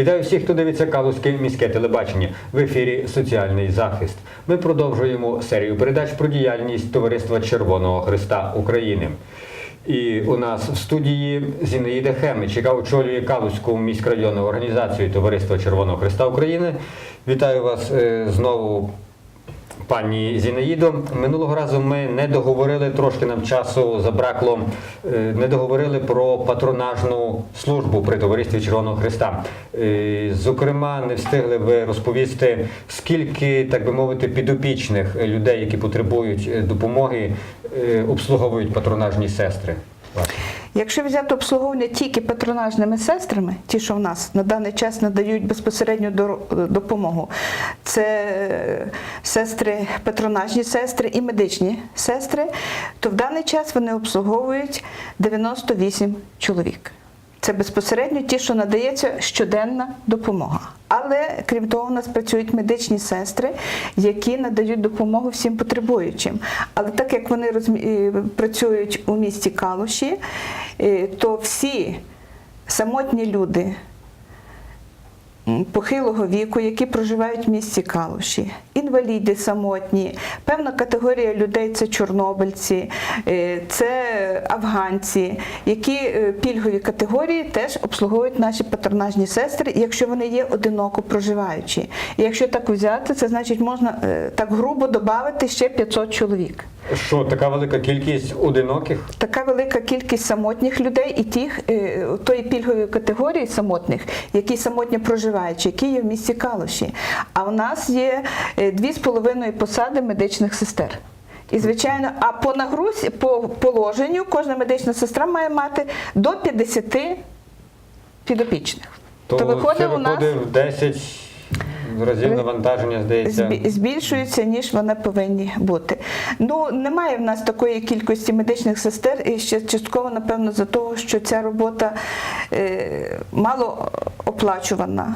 Вітаю всіх, хто дивиться Калузьке міське телебачення в ефірі Соціальний захист. Ми продовжуємо серію передач про діяльність Товариства Червоного Христа України. І у нас в студії Зінаїда Хемич, яка очолює Калузьку міськрайонну організацію Товариства Червоного Христа України. Вітаю вас е, знову, Пані Зінаїдо, минулого разу ми не договорили, трошки нам часу забракло, е, не договорили про патронажну службу при товаристві Червоного Христа. Е, Зокрема, не встигли ви розповісти, скільки, так би мовити, підопічних людей, які потребують е, допомоги, обслуговують патронажні сестри. Якщо взяти обслуговування тільки патронажними сестрами, ті, що в нас на даний час надають безпосередню допомогу, це е, сестри, патронажні сестри і медичні сестри, то в даний час вони обслуговують 98 чоловік. Це безпосередньо ті, що надається щоденна допомога. Але крім того, у нас працюють медичні сестри, які надають допомогу всім потребуючим. Але так як вони розмі- е, працюють у місті Калуші, е, то всі самотні люди похилого віку, які проживають в місті Калуші, інваліди самотні, певна категорія людей це чорнобильці, е, це афганці, які е, пільгові категорії теж обслуговують наші патронажні сестри, якщо вони є одиноко проживаючі. І якщо так взяти, це значить можна е, так грубо додати ще 500 чоловік. Що така велика кількість одиноких? Така велика кількість самотніх людей і тих е, тої пільгової категорії самотних, які самотньо проживаючі, які є в місті Калуші. А в нас є е, дві з половиною посади медичних сестер. І звичайно, а по нагрузці, по положенню, кожна медична сестра має мати до 50 підопічних. То, То виходить це у нас в 10 разів навантаження, здається. збільшуються, ніж вони повинні бути. Ну немає в нас такої кількості медичних сестер, і ще частково, напевно, за того, що ця робота е, мало оплачувана.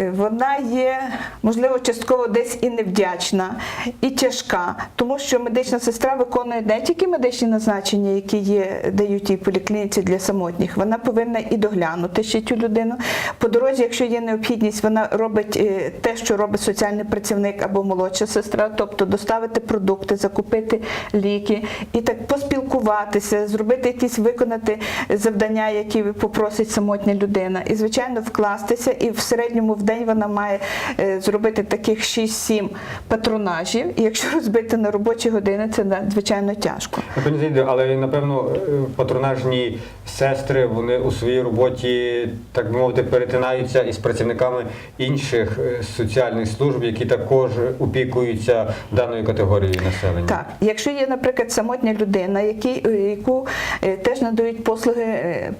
Е, Вона є, можливо, частково десь і невдячна, і тяжка, тому що медична сестра виконує не тільки медичні назначення, які є, дають їй поліклініці для самотніх, вона повинна і доглянути ще цю людину. По дорозі, якщо є необхідність, вона робить е, те, що робить соціальний працівник або молодша сестра, тобто доставити продукти, закупити ліки і так поспілкуватися, зробити якісь виконати завдання, які попросить самотня людина, і звичайно вкластися. І в середньому в день вона має е, зробити таких 6-7 патронажів. І якщо розбити на робочі години, це надзвичайно тяжко. Але напевно е, патронажні сестри вони у своїй роботі, так би мовити, перетинаються із працівниками інших е, соціальних служб, які також опікуються даною категорією населення. Так, якщо є, наприклад, самотня людина, які, е, яку теж надають послуги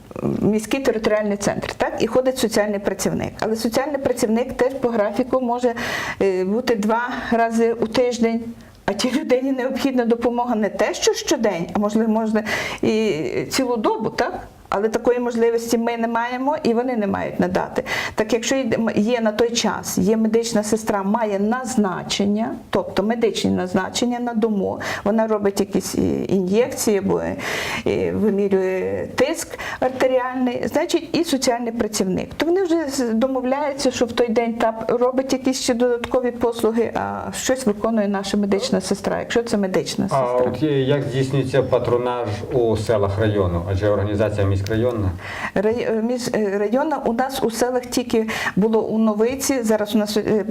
міський територіальний центр, так і ходить соціальний працівник. Але соціальний працівник теж по графіку може бути два рази у тиждень. А тій людині необхідна допомога не те, що щодень, а можливо, можна і цілу добу, так? Але такої можливості ми не маємо і вони не мають надати. Так якщо є на той час, є медична сестра, має назначення, тобто медичні назначення на дому, вона робить якісь е, ін'єкції або е, вимірює тиск артеріальний, значить і соціальний працівник. То вони вже домовляються, що в той день та робить якісь ще додаткові послуги, а щось виконує наша медична сестра, якщо це медична А сестра. от е, як здійснюється патронаж у селах району? Адже організація міськрайонна. Рай- е, між е, у нас у селах тільки було у Новиці. Зараз у нас е,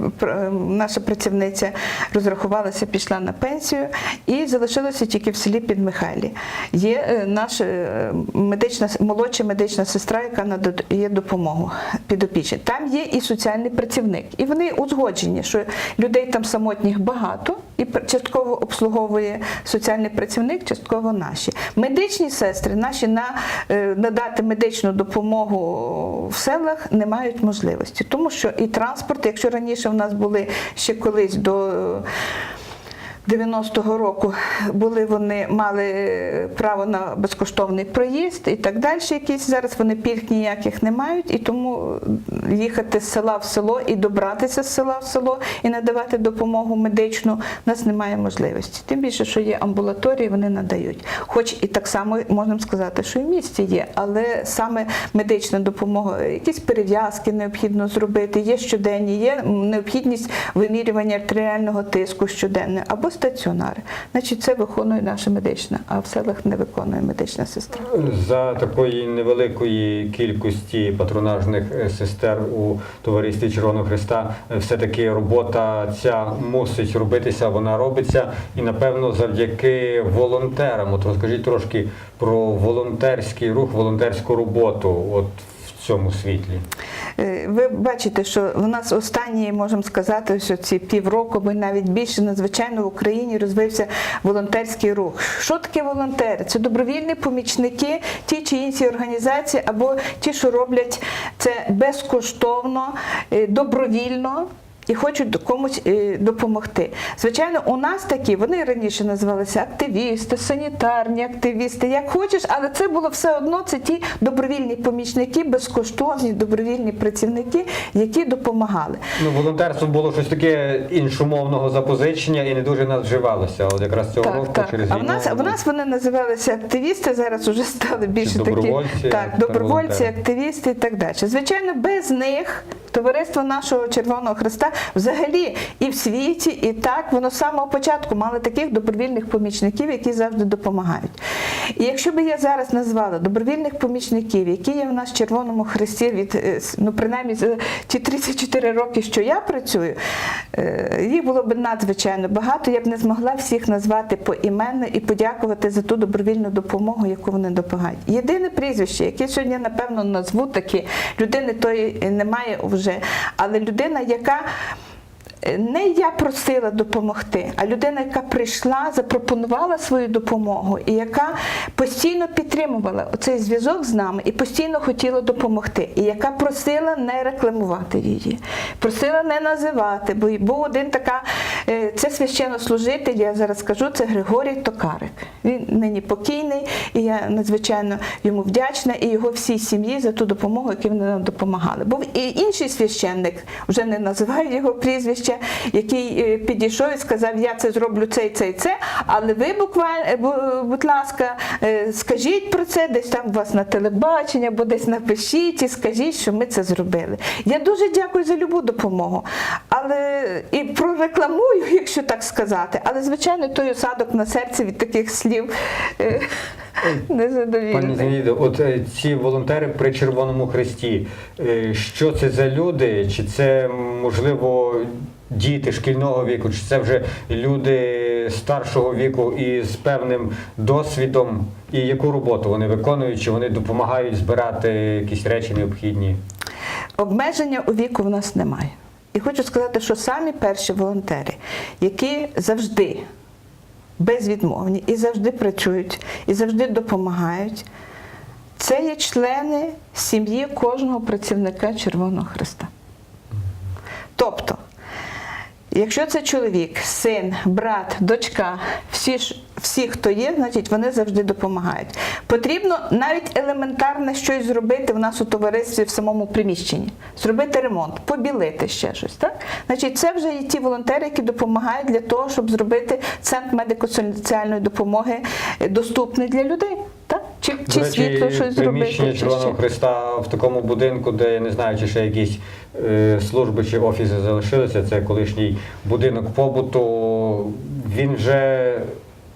наша працівниця розрахувалася, пішла на пенсію і залишилася тільки в селі Підмихайлі. Є наша медична молодша медична сестра, яка надає допомогу підопічні. Там є і соціальний працівник, і вони узгоджені, що людей там самотніх багато, і частково обслуговує соціальний працівник, частково наші. Медичні сестри наші на надати медичну допомогу в селах не мають можливості, тому що і транспорт, якщо раніше в нас були ще колись до. 90-го року були вони мали право на безкоштовний проїзд і так далі. Якісь зараз вони пільг ніяких не мають, і тому їхати з села в село і добратися з села в село і надавати допомогу медичну у нас немає можливості. Тим більше, що є амбулаторії, вони надають. Хоч і так само можна сказати, що і в місті є, але саме медична допомога, якісь перев'язки необхідно зробити, є щоденні, є необхідність вимірювання артеріального тиску щоденно або стаціонари. Значить, це виконує наша медична, а в селах не виконує медична сестра. За такої невеликої кількості патронажних е, сестер у товаристві Червоного Христа е, все-таки робота ця мусить робитися, вона робиться. І напевно завдяки волонтерам. От розкажіть трошки про волонтерський рух, волонтерську роботу от в цьому світлі. Е, Ви бачите, що в нас останні, можемо сказати, що ці півроку, ми навіть більше надзвичайно в Україні розвився волонтерський рух. Що таке волонтери? Це добровільні помічники, ті чи інші організації, або ті, що роблять це безкоштовно, е, добровільно. І хочуть комусь е, допомогти. Звичайно, у нас такі, вони раніше називалися активісти, санітарні активісти, як хочеш, але це було все одно, це ті добровільні помічники, безкоштовні добровільні працівники, які допомагали. Ну, волонтерство було щось таке іншомовного запозичення і не дуже нас вживалося. От якраз цього року Так, так. через А в нас, в нас вони називалися активісти, зараз вже стали більше такі добровольці, так, добровольці, активісти і так далі. Звичайно, без них товариство нашого Червоного Христа взагалі і в світі, і так воно з самого початку мали таких добровільних помічників, які завжди допомагають. І якщо би я зараз назвала добровільних помічників, які є в нас в Червоному Христі від е, ну принаймні за ті 34 роки, що я працюю, е, їх було б надзвичайно багато. Я б не змогла всіх назвати поіменно і подякувати за ту добровільну допомогу, яку вони допомагають. Єдине прізвище, яке сьогодні напевно назву такі людини, тої немає вже, але людина, яка не я просила допомогти, а людина, яка прийшла, запропонувала свою допомогу і яка постійно підтримувала цей зв'язок з нами і постійно хотіла допомогти, і яка просила не рекламувати її, просила не називати, бо був один така, е, це священнослужитель, я зараз скажу, це Григорій Токарик. Він нині покійний, і я надзвичайно йому вдячна і його всій сім'ї за ту допомогу, яку вони нам допомагали. Був і інший священник, вже не називаю його прізвище, який е, підійшов і сказав, я це зроблю це і це і це, але ви буквально, е, будь ласка, е, скажіть про це, десь там у вас на телебаченні, або десь напишіть і скажіть, що ми це зробили. Я дуже дякую за любу допомогу, але і прорекламую, якщо так сказати. Але звичайно, той осадок на серці від таких слів е, Пані незадовільний. От ці волонтери при Червоному Хресті, що це за люди? Чи це можливо діти шкільного віку, чи це вже люди старшого віку і з певним досвідом? І яку роботу вони виконують? Чи вони допомагають збирати якісь речі необхідні? Обмеження у віку в нас немає. І хочу сказати, що самі перші волонтери, які завжди безвідмовні і завжди працюють, і завжди допомагають, це є члени сім'ї кожного працівника Червоного Христа. Тобто, Якщо це чоловік, син, брат, дочка, всі, ж, всі, хто є, значить вони завжди допомагають. Потрібно навіть елементарне щось зробити в нас у товаристві в самому приміщенні, зробити ремонт, побілити ще щось. Так? Значить, це вже і ті волонтери, які допомагають для того, щоб зробити центр медико-соціальної допомоги е, доступний для людей. Так? Чи, До чи речі, світло щось зробити? приміщення Червоного. Христа в такому будинку, де я не знаю, чи ще якісь служби чи офіси залишилися. Це колишній будинок побуту. Він вже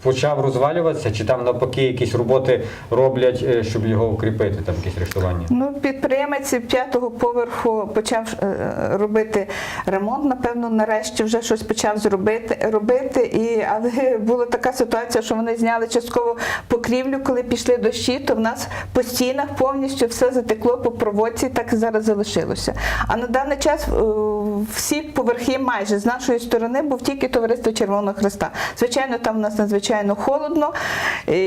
почав розвалюватися, чи там навпаки якісь роботи роблять, е, щоб його укріпити, там якісь рештування? Ну, підприємець п'ятого поверху почав е, робити ремонт. Напевно, нарешті вже щось почав зробити робити. І але була така ситуація, що вони зняли частково покрівлю, коли пішли дощі, то в нас по стінах повністю все затекло по проводці, так і зараз залишилося. А на даний час е, всі поверхи майже з нашої сторони був тільки товариство Червоного Христа. Звичайно, там у нас надзвичайно звичайно холодно. І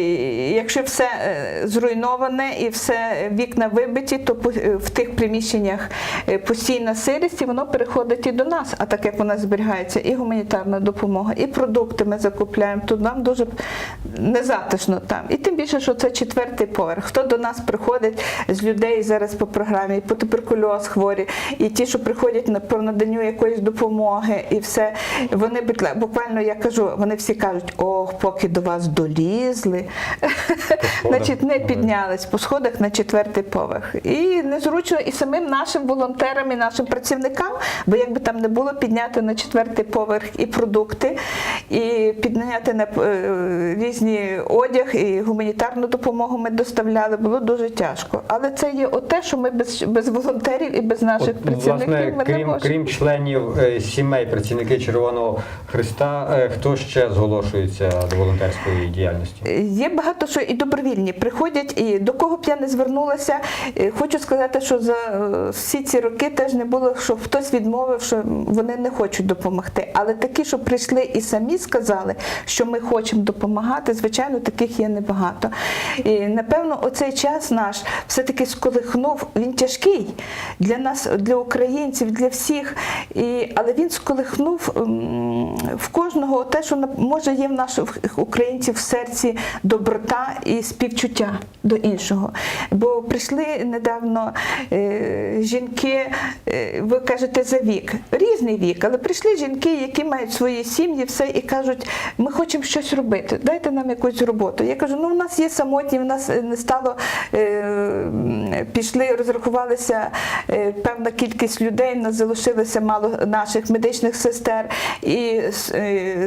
якщо все е, зруйноване і все вікна вибиті, то е, в тих приміщеннях е, постійна сирість, і воно переходить і до нас. А так як у зберігається і гуманітарна допомога, і продукти ми закупляємо, то нам дуже незатишно там. І тим більше, що це четвертий поверх. Хто до нас приходить з людей зараз по програмі, і по туберкульоз хворі, і ті, що приходять на по наданню якоїсь допомоги, і все. Вони буквально я кажу, вони всі кажуть, ох, поки до вас долізли, значить не піднялись по сходах на четвертий поверх. І незручно і самим нашим волонтерам, і нашим працівникам, бо якби там не було підняти на четвертий поверх і продукти, і підняти на е, різні одяг, і гуманітарну допомогу ми доставляли, було дуже тяжко. Але це є те, що ми без, без волонтерів і без наших От, працівників власне, ми не крім, можемо. крім членів е, сімей, працівники Червоного Христа, е, хто ще зголошується до волонтерської діяльності? Є багато що і добровільні приходять, і до кого б я не звернулася. е, Хочу сказати, що за е, всі ці роки теж не було, що хтось відмовив, що вони не хочуть допомогти. Але такі, що прийшли і самі сказали, що ми хочемо допомагати, звичайно, таких є небагато. І напевно, оцей час наш все-таки сколихнув. Він тяжкий для нас, для українців, для всіх. І, але він сколихнув в кожного те, що може є в наших українців в серці доброта і співчуття до іншого. Бо прийшли недавно е, жінки, е, ви кажете за вік, різний вік, але прийшли жінки, які мають свої сім'ї, все і кажуть, ми хочемо щось робити, дайте нам якусь роботу. Я кажу, ну в нас є самотні, в нас е, не стало, пішли, розрахувалися певна кількість людей, в нас залишилося мало наших медичних сестер, і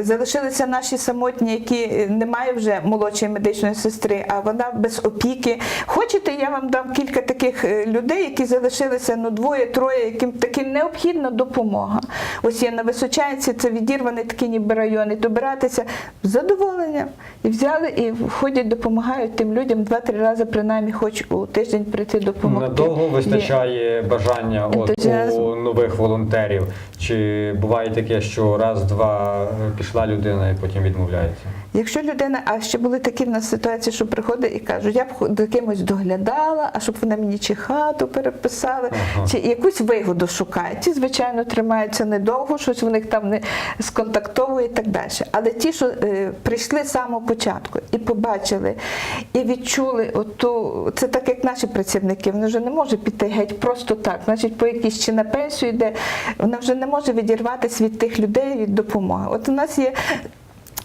залишилися наші самотні, які е, не мають вже молодшої медичної сестри, а вона без опіки. Хочете, я вам дам кілька таких е, людей, які залишилися ну двоє, троє, яким таки необхідна допомога. Ось є на Височанці, це відірваний такий ніби район, і добиратися з задоволенням. І взяли і ходять, допомагають тим людям два-три рази, принаймні, хоч у тиждень прийти допомогти. Надовго вистачає бажання от, у нових волонтерів? Чи буває таке, що раз-два е, пішла людина і потім відмовляється? Якщо людина, а ще були такі в нас ситуації, що приходить і кажуть, я б до кимось доглядала, а щоб вона мені чи хату переписали, Ага. чи якусь вигоду шукають. Ті, звичайно, тримаються недовго, щось в них там не сконтактовує і так далі. Але ті, що е, прийшли з самого початку і побачили, і відчули оту, це так як наші працівники, вони вже не можуть піти геть просто так. Значить, по якійсь чи на пенсію йде, вона вже не може відірватися від тих людей від допомоги. От у нас є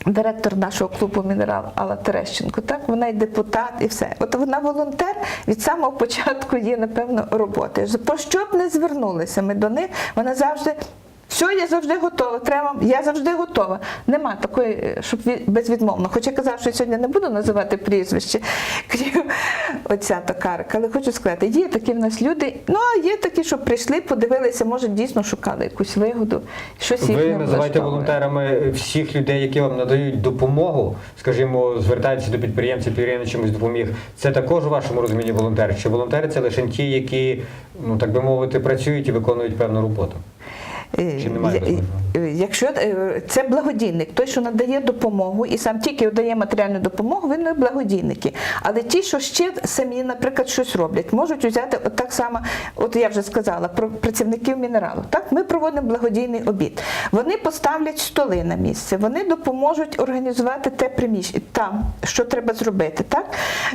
директор нашого клубу Мінерал Алла Терещенко, так вона і депутат, і все. От вона волонтер від самого початку є, напевно, роботи. Про що б не звернулися ми до них, вона завжди. Все, я завжди готова. Треба, я завжди готова. Нема такої, е, щоб від- безвідмовно. Хоча я казав, що я сьогодні не буду називати прізвище, крім оця токарка. Але хочу сказати, є такі в нас люди. Ну а є такі, що прийшли, подивилися, може дійсно шукали якусь вигоду. Щось їх Ви не називаєте волонтерами всіх людей, які вам надають допомогу, скажімо, звертаються до підприємців, підприємець чимось допоміг. Це також у вашому розумінні волонтери? Чи волонтери це лише ті, які, ну так би мовити, працюють і виконують певну роботу? Е, Чи немає я- безмежного? е, Якщо е, це благодійник, той, що надає допомогу і сам тільки дає матеріальну допомогу, він не благодійники. Але ті, що ще самі, наприклад, щось роблять, можуть взяти от так само, от я вже сказала, про працівників мінералу. Так, ми проводимо благодійний обід. Вони поставлять столи на місце, вони допоможуть організувати те приміщення там, що треба зробити. Так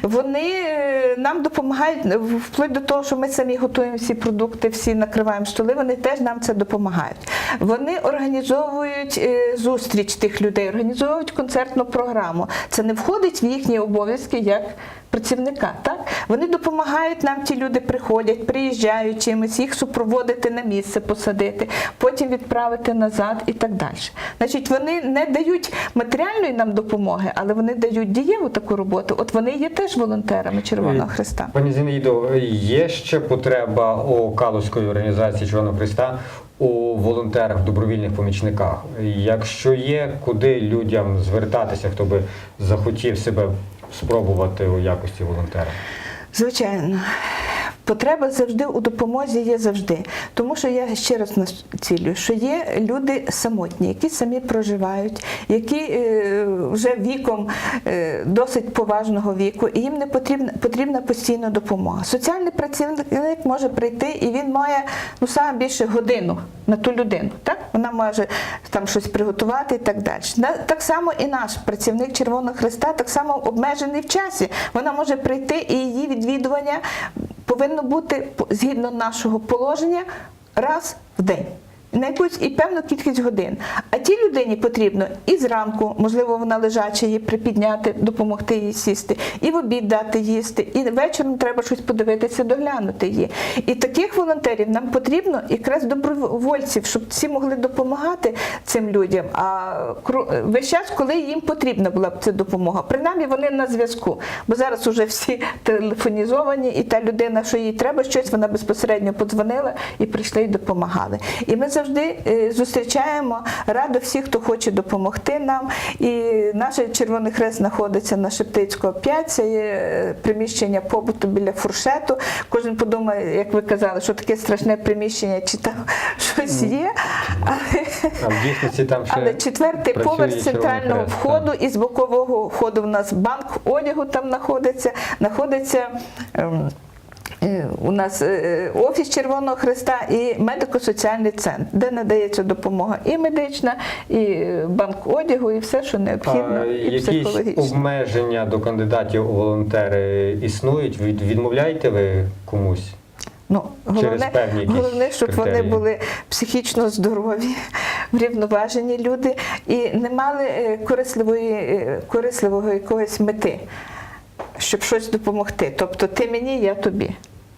вони е, нам допомагають е, вплоть до того, що ми самі готуємо всі продукти, всі накриваємо столи. Вони теж нам це допомагають. Вони організовують е, зустріч тих людей, організовують концертну програму. Це не входить в їхні обов'язки як працівника. Так вони допомагають нам. Ті люди приходять, приїжджають чимось, їх супроводити на місце, посадити, потім відправити назад і так далі. Значить, вони не дають матеріальної нам допомоги, але вони дають дієву таку роботу. От вони є теж волонтерами Червоного Е, Христа. Пані Зінаїдо, є ще потреба у Калузької організації Червоного Христа у волонтерах, добровільних помічниках? Якщо є, куди людям звертатися, хто би захотів себе спробувати у якості волонтера? Звичайно. Потреба завжди у допомозі є завжди. Тому що я ще раз націлюю, що є люди самотні, які самі проживають, які е, вже віком е, досить поважного віку, і їм не потрібна, потрібна постійна допомога. Соціальний працівник може прийти і він має ну саме більше годину на ту людину. Так вона може там щось приготувати і так далі. Так само і наш працівник Червоного Христа так само обмежений в часі. Вона може прийти і її відвідування повинно бути згідно нашого положення раз в день. На якусь і певну кількість годин. А тій людині потрібно і зранку, можливо, вона лежача її припідняти, допомогти їй сісти, і в обід дати їсти, і вечором треба щось подивитися, доглянути її. І таких волонтерів нам потрібно якраз добровольців, щоб всі могли допомагати цим людям. А весь час, коли їм потрібна була б ця допомога, принаймні вони на зв'язку. Бо зараз уже всі телефонізовані, і та людина, що їй треба щось, вона безпосередньо подзвонила і прийшли і допомагали. І ми завжди е, зустрічаємо радо всіх, хто хоче допомогти нам. І наш Червоний Хрест знаходиться на Шептицького 5, це є е, приміщення побуту біля фуршету. Кожен подумає, як ви казали, що таке страшне приміщення, чи там щось є. Але А дійсності там ще але четвертий поверх центрального Хрест, входу і з бокового входу в нас банк одягу там знаходиться. знаходиться ем, у нас е, офіс Червоного Христа і медико-соціальний центр, де надається допомога і медична, і е, банк одягу, і все, що необхідно, А і якісь обмеження до кандидатів у волонтери існують? Від- Відмовляєте ви комусь? Ну, головне, головне, щоб вони були психічно здорові, врівноважені люди і не мали е, корисливої, е, корисливого якогось мети, щоб щось допомогти. Тобто ти мені, я тобі.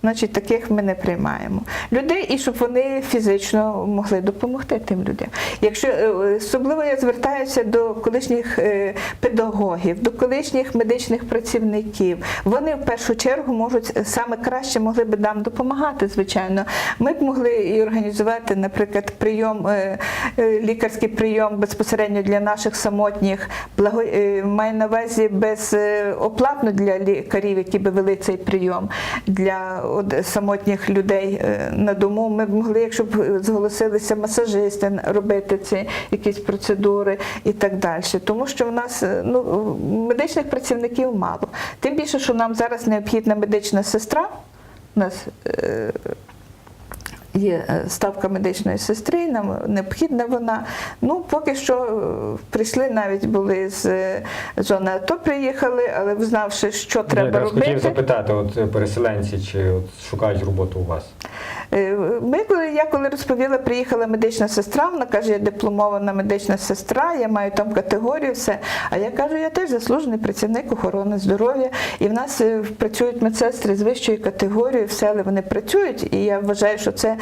Значить, таких ми не приймаємо. Людей, і щоб вони фізично могли допомогти тим людям. Якщо е, особливо я звертаюся до колишніх е, педагогів, до колишніх медичних працівників, вони в першу чергу можуть е, саме краще могли би нам допомагати, звичайно. Ми б могли і організувати, наприклад, прийом, лікарський прийом безпосередньо для наших самотніх, маю на увазі безоплатно для лікарів, які би вели цей прийом для самотніх людей е, на дому. Ми б могли, якщо б зголосилися масажисти, робити ці якісь процедури і так далі. Тому що в нас е, ну, медичних працівників мало. Тим більше, що нам зараз необхідна медична сестра. У нас е, є е, ставка медичної сестри, нам необхідна вона. Ну, поки що е, прийшли, навіть були з е, зони АТО приїхали, але знавши, що Я треба Я хотів запитати, от переселенці чи от шукають роботу у вас? Е, Ми, коли я коли розповіла, приїхала медична сестра, вона каже, я дипломована медична сестра, я маю там категорію, все. А я кажу, я теж заслужений працівник охорони здоров'я. І в нас е, працюють медсестри з вищою категорією, все, але вони працюють. І я вважаю, що це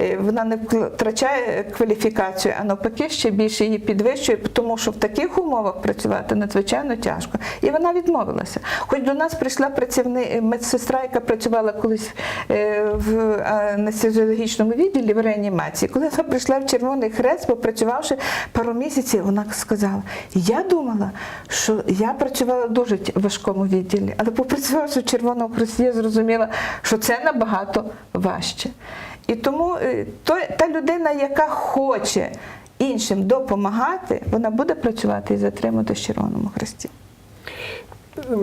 е, вона не втрачає кваліфікацію, а навпаки ще більше її підвищує, тому що в таких умовах працювати надзвичайно тяжко. І вона відмовилася. Хоч до нас прийшла працівник медсестра, яка працювала колись в анестезіологічному відділі в реанімації. Коли вона прийшла в Червоний Хрест, попрацювавши пару місяців, вона сказала: Я думала, що я працювала в дуже важкому відділі, але попрацювавши в Червоному Хресті, я зрозуміла, що це набагато важче. І тому е, та людина, яка хоче іншим допомагати, вона буде працювати і затримати в Червоному Хресті.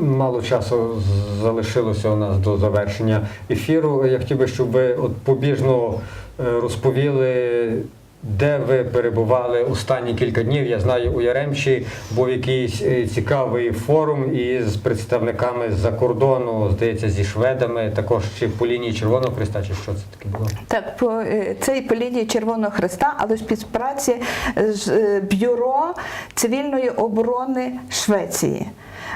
Мало часу залишилося у нас до завершення ефіру. Я хотів би, щоб ви от побіжно е, розповіли, де ви перебували останні кілька днів. Я знаю, у Яремчі був якийсь е, цікавий форум із представниками з-за кордону, здається, зі шведами, також чи по лінії Червоного Христа, чи що це таке було? Так, по е, це і по лінії Червоного Хреста, але співпраці з бюро цивільної оборони Швеції.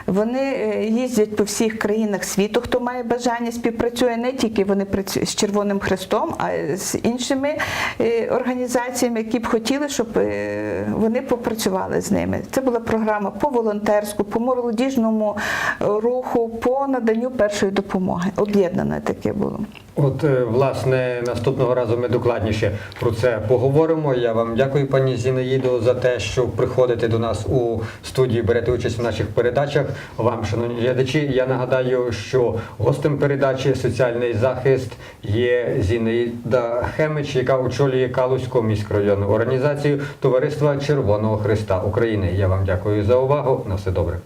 Вони е, їздять по всіх країнах світу, хто має бажання, співпрацює не тільки вони з Червоним Хрестом, а з іншими е, організаціями, які б хотіли, щоб е, вони попрацювали з ними. Це була програма по волонтерську, по молодіжному руху, по наданню першої допомоги. Об'єднане таке було. От, е, власне, наступного разу ми докладніше про це поговоримо. Я вам дякую, пані Зінаїдо, за те, що приходите до нас у студію, берете участь в наших передачах. Вам, шановні глядачі, я нагадаю, що гостем передачі Соціальний захист є Зінаїда Хемич, яка очолює Калузьку міськрайонну організацію Товариства Червоного Христа України. Я вам дякую за увагу. На все добре.